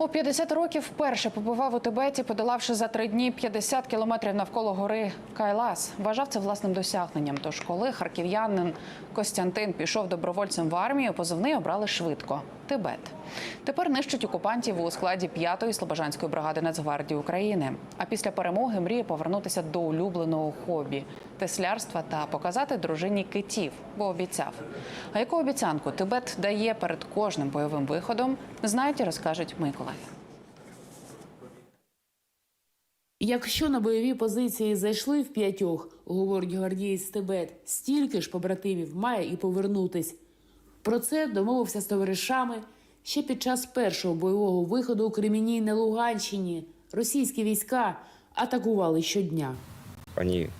У 50 років вперше побував у Тибеті, подолавши за три дні 50 кілометрів навколо гори Кайлас. Вважав це власним досягненням. Тож, коли харків'янин Костянтин пішов добровольцем в армію, позивний обрали швидко Тибет. Тепер нищить окупантів у складі 5-ї Слобожанської бригади Нацгвардії України. А після перемоги мріє повернутися до улюбленого хобі теслярства та показати дружині китів, бо обіцяв. А яку обіцянку Тибет дає перед кожним бойовим виходом, знають і розкажуть мої колеги. Якщо на бойові позиції зайшли в п'ятьох, говорить гвардієць Тибет, стільки ж побратимів має і повернутись. Про це домовився з товаришами ще під час першого бойового виходу у Кремінній на Луганщині. Російські війська атакували щодня. Они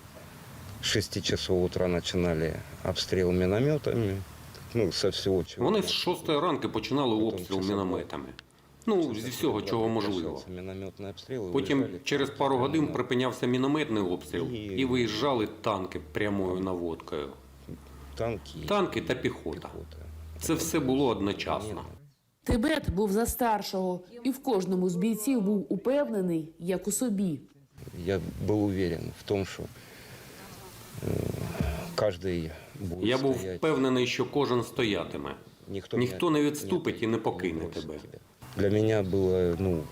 с 6 часов утра начинали обстрел минометами. Ну, со всего чего. Вони з шостої ранки починали обстріл мінометами. Ну, зі всього, чого можливо. Мінометний обстріл. Потім через пару годин припинявся мінометний обстріл І- і виїжджали танки прямою наводкою. танки. Танки та піхота. пехота. Це все було одночасно. Тибет був за старшого, і в кожному з бійців був упевнений, як у собі. Я был уверен в том, что э, каждый будет Я був стоять. впевнений, що кожен стоятиме. Ніхто, ніхто не меня відступить і не покине бросит тебе. тебя. Для меня было, ну,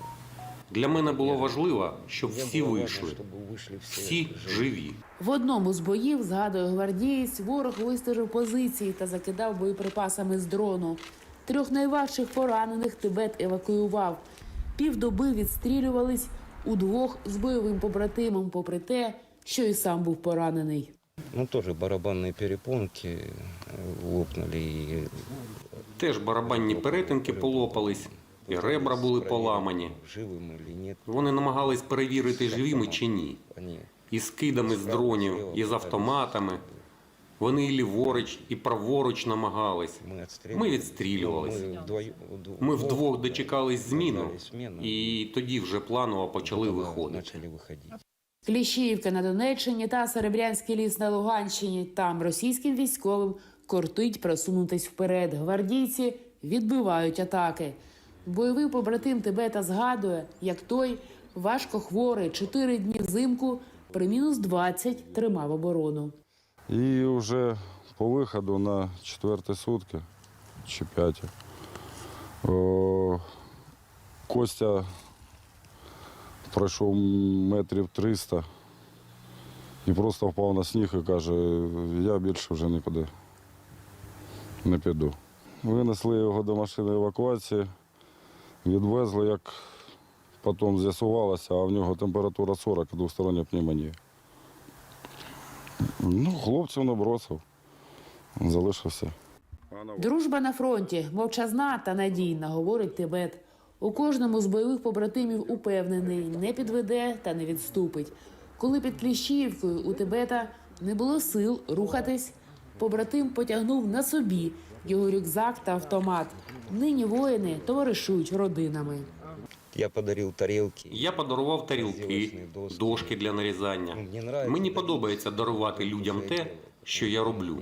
Для мене було важливо, щоб я всі было важно, вийшли, чтобы вышли все, всі живі. В одному з боїв, згадує гвардієць, ворог вистежив позиції та закидав боєприпасами з дрону. Трьох найважчих поранених Тибет евакуював. Півдоби відстрілювались удвох з бойовим побратимом, попри те, що і сам був поранений. Ну, тоже барабанные перепонки э, лопнули. И Теж барабанні перетинки полопались, і ребра були поламані. живым или нет, Вони намагались перевірити, живі ми чи ні. они І з кидами з дронів, і з автоматами. Вони і ліворуч, і праворуч намагались. мы отстреливались. Ми відстрілювались. Мы, вдвоем- вдвох- Ми вдвох дочекались зміну, дождались смены і тоді вже планово почали когда виходити. Начали выходить. Кліщіївка на Донеччині та Серебрянський ліс на Луганщині. Там російським військовим кортить просунутись вперед. Гвардійці відбивають атаки. Бойовий побратим Тибета згадує, як той важко хворий чотири дні взимку при мінус 20 тримав оборону. І вже по виходу на четверті сутки чи п'яті. Костя пройшов метрів 300 і просто впав на сніг і каже, я більше вже нікуди не піду. Винесли його до машини евакуації, відвезли, як потім з'ясувалося, а в нього температура 40 і двостороння пневмонія. Ну, хлопців не бросив, залишився. Дружба на фронті мовчазна та надійна, говорить Тибет. У кожному з бойових побратимів упевнений, не підведе та не відступить. Коли під Кліщіївкою у Тибета не було сил рухатись, побратим потягнув на собі його рюкзак та автомат. Нині воїни товаришують родинами. Я подарил тарелки. Я подарував тарілки, дошки для нарізання. Мені подобається дарувати людям те, що я роблю.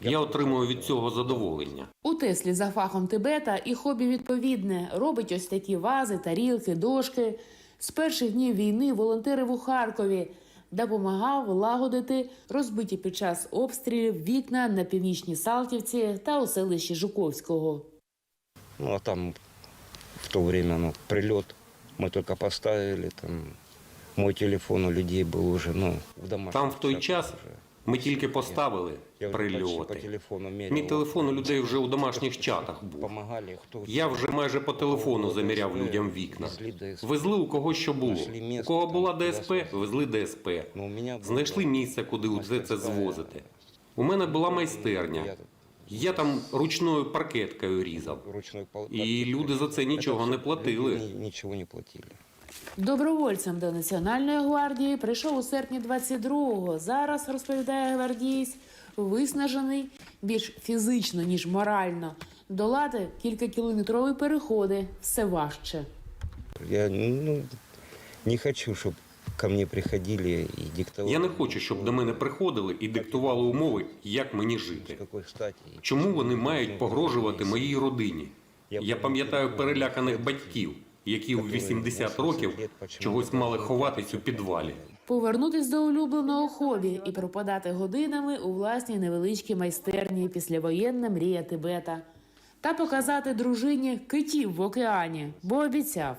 Я отримую від цього задоволення. У Теслі за фахом Тибета і хобі відповідне робить ось такі вази, тарілки, дошки. З перших днів війни волонтерив у Харкові, допомагав лагодити розбиті під час обстрілів вікна на північній Салтівці та у селищі Жуковського. Ну, а там в то время, ну, прилет мы только поставили, там, мой телефон у людей был уже, ну, в домашних Там в той час уже. ми тільки поставили Я прильоти. Мій телефон у людей вже у домашніх чатах був. Я вже майже по телефону заміряв людям вікна. Везли у кого що було. У кого була ДСП, везли ДСП. Ну, Знайшли місце, куди це звозити. У мене була майстерня. Я там ручною паркеткою різав. ручною пал- І люди за це нічого Це не платили. люди Нічого не платили. Добровольцем до Національної гвардії прийшов у серпні 22-го. Зараз, розповідає гвардієць, виснажений більш фізично, ніж морально. Долати кількакілометрові переходи все важче. Я ну, не хочу, щоб ко мне приходили и диктовали. Я не хочу, щоб до мене приходили і диктували умови, як мені жити. Чому вони мають погрожувати моїй родині? Я пам'ятаю переляканих батьків, які у 80 років чогось мали ховатись у підвалі. Повернутись до улюбленого хобі і пропадати годинами у власній невеличкій майстерні післявоєнна мрія Тибета. Та показати дружині китів в океані, бо обіцяв.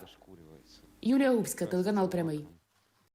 Юлія Губська, телеканал Прямий.